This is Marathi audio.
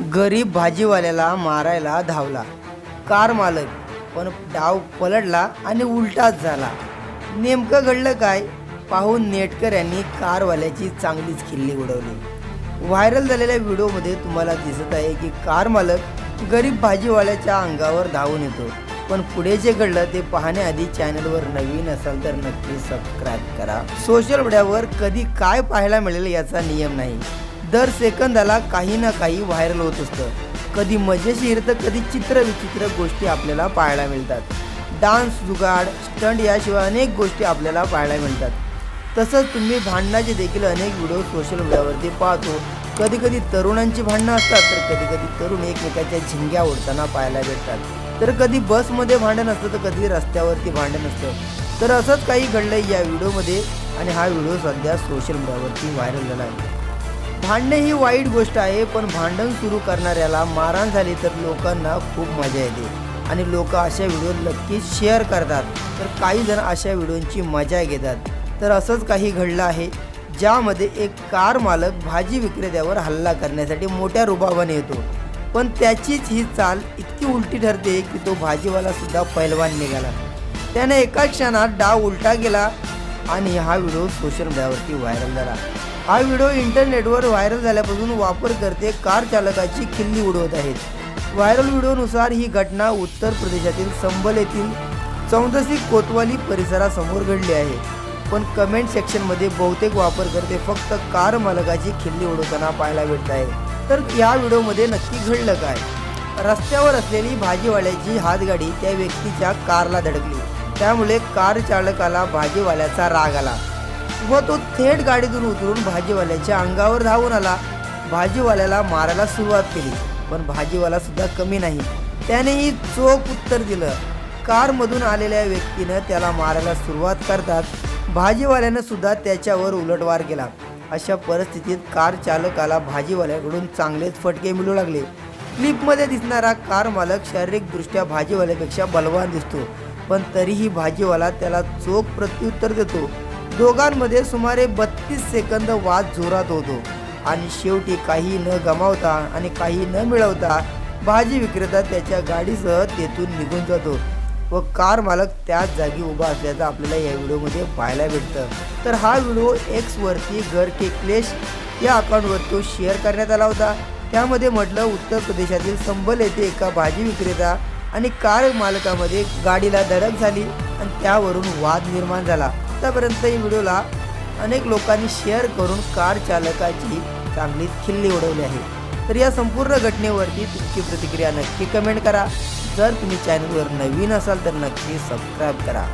गरीब भाजीवाल्याला मारायला धावला. कार मालक पण डाव पलटला आणि उलटाच झाला. नेमकं घडलं काय? पाहून नेटकऱ्यांनी कारवाल्याची चांगलीच खिल्ली उडवली. व्हायरल झालेल्या व्हिडिओमध्ये तुम्हाला दिसत आहे की कार मालक गरीब भाजीवाल्याच्या अंगावर धावून येतो. पण पुढे जे घडलं ते पाहण्याआधी चॅनलवर नवीन असाल तर नक्की सबस्क्राईब करा. सोशल मीडियावर कधी काय पाहायला मिळेल याचा नियम नाही. दर सेकंदाला काही ना काही व्हायरल होत असतं. कधी मजेशीर तर कधी चित्रविचित्र गोष्टी आपल्याला पाहायला मिळतात. डान्स जुगाड स्टंट याशिवाय अनेक गोष्टी आपल्याला पाहायला मिळतात. तसंच तुम्ही भांडणाचे देखील अनेक व्हिडिओ सोशल मीडियावरती पाहतो. कधी कधी तरुणांची भांडणं असतात तर कधी कधी तरुण एकमेकाच्या झिंग्या ओढताना पाहायला भेटतात. तर कधी बसमध्ये भांडण असतं तर कधी रस्त्यावरती भांडण असतं. तर असंच काही घडलंय या व्हिडिओमध्ये आणि हा व्हिडिओ सध्या सोशल मीडियावरती व्हायरल झाला आहे. भांडणे ही वाईट गोष्ट आहे पण भांडण सुरू करणाऱ्याला मारहाण झाली तर लोकांना खूप मजा येते. आणि लोक अशा व्हिडिओ नक्कीच शेअर करतात. तर काही जण अशा व्हिडिओंची मजा घेतात. तर असंच काही घडलं आहे ज्यामध्ये एक कार मालक भाजी विक्रेत्यावर हल्ला करण्यासाठी मोठ्या रुबाबाने येतो. पण त्याचीच ही चाल इतकी उलटी ठरते की तो भाजीवालासुद्धा पैलवान निघाला. त्याने एका क्षणात डाव उलटा गेला आणि हा व्हिडिओ सोशल मीडियावरती व्हायरल झाला. हा व्हिडिओ इंटरनेटवर व्हायरल झाल्यापासून वापरकर्ते कार चालकाची खिल्ली उडवत आहेत. व्हायरल व्हिडिओनुसार ही घटना उत्तर प्रदेशातील संबल येथील चौदसी कोतवाली परिसरासमोर घडली आहे. पण कमेंट सेक्शनमध्ये बहुतेक वापरकर्ते फक्त कार मालकाची खिल्ली उडवताना पाहायला भेटत आहे तर या व्हिडिओमध्ये नक्की घडलं काय? रस्त्यावर असलेली भाजीवाल्याची हातगाडी त्या व्यक्तीच्या कारला धडकली. त्यामुळे कार चालकाला भाजीवाल्याचा राग आला. व तो थेट गाडीतून उतरून भाजीवाल्याच्या अंगावर धावून आला. भाजीवाल्याला मारायला सुरुवात केली पण भाजीवाला सुद्धा कमी नाही. त्यानेही चोख उत्तर दिलं. कारमधून आलेल्या व्यक्तीनं त्याला मारायला सुरुवात करतात भाजीवाल्यानं सुद्धा त्याच्यावर उलटवार केला. अशा परिस्थितीत कार चालकाला भाजीवाल्याकडून चांगलेच फटके मिळू लागले. क्लिपमध्ये दिसणारा कार मालक शारीरिकदृष्ट्या भाजीवाल्यापेक्षा बलवान दिसतो पण तरीही भाजीवाला त्याला चोख प्रत्युत्तर देतो. दोघांमध्ये सुमारे बत्तीस सेकंद वाद जोरात होतो. आणि शेवटी काही न गमावता आणि काही न मिळवता भाजी विक्रेता त्याच्या गाडीसह तेथून निघून जातो व कार मालक त्याच जागी उभा असल्याचं आपल्याला या व्हिडिओमध्ये पाहायला भेटतं. तर हा व्हिडिओ एक्सवरती घर के क्लेश या अकाउंटवर तो शेअर करण्यात आला होता. त्यामध्ये म्हटलं उत्तर प्रदेशातील संबल येथे एका भाजी विक्रेता आणि कार मालकामध्ये गाडीला धडक झाली आणि त्यावरून वाद निर्माण झाला. आत्तापर्यंत ही व्हिडिओला अनेक लोकांनी शेअर करून कार चालकाची चांगली खिल्ली उडवली आहे. तर या संपूर्ण घटनेवरती तुमची प्रतिक्रिया नक्की कमेंट करा. जर तुम्ही चॅनलवर नवीन असाल तर नक्की सबस्क्राईब करा.